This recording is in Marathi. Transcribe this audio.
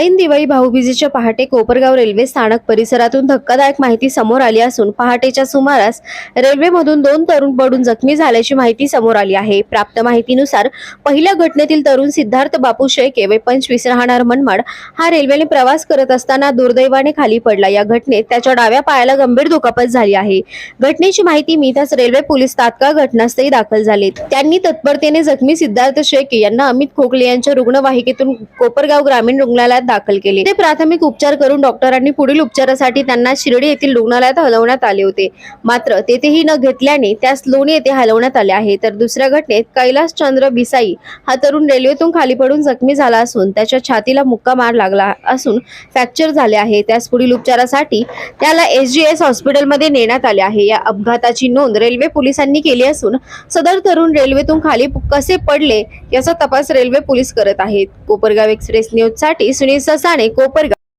ऐन दिवाळी भाऊबीजेच्या पहाटे कोपरगाव रेल्वे स्थानक परिसरातून धक्कादायक माहिती समोर आली असून पहाटेच्या सुमारास रेल्वेमधून दोन तरुण पडून जखमी झाल्याची माहिती समोर आली आहे. प्राप्त माहितीनुसार पहिल्या घटनेतील तरुण सिद्धार्थ बापू शेळके वे पंचवीस राहणार मनमाड हा रेल्वेने प्रवास करत असताना दुर्दैवाने खाली पडला. या घटनेत त्याच्या डाव्या पायाला गंभीर दुखापत झाली आहे. घटनेची माहिती मिळताच रेल्वे पोलीस तात्काळ घटनास्थळी दाखल झालेत. त्यांनी तत्परतेने जखमी सिद्धार्थ शेळके यांना अमित खोकले यांच्या रुग्णवाहिकेतून कोपरगाव ग्रामीण रुग्णालयात दाखल केले. ते प्राथमिक उपचार करून डॉक्टरांनी पुढील उपचारासाठी त्यांना शिर्डी येथील रुग्णालयात हलवण्यात आले होते. मात्र तेथेही न घेतल्याने त्यास लोणी येथे हलवण्यात आले आहे. तर दुसऱ्या घटनेत कैलास चंद्र बिसाई हा तरुण रेल्वेतून खाली पडून जखमी झाला असून त्याच्या छातीला मुक्का मार लागला असून फ्रॅक्चर झाले आहे. त्यास पुढील उपचारासाठी त्याला एस जी एस हॉस्पिटलमध्ये नेण्यात आले आहे. या अपघाताची नोंद रेल्वे पोलिसांनी केली असून सदर तरुण रेल्वेतून खाली कसे पडले याचा तपास रेल्वे पोलीस करत आहेत. कोपरगाव एक्सप्रेस न्यूजसाठी सुनील ससाणे कोपरगाव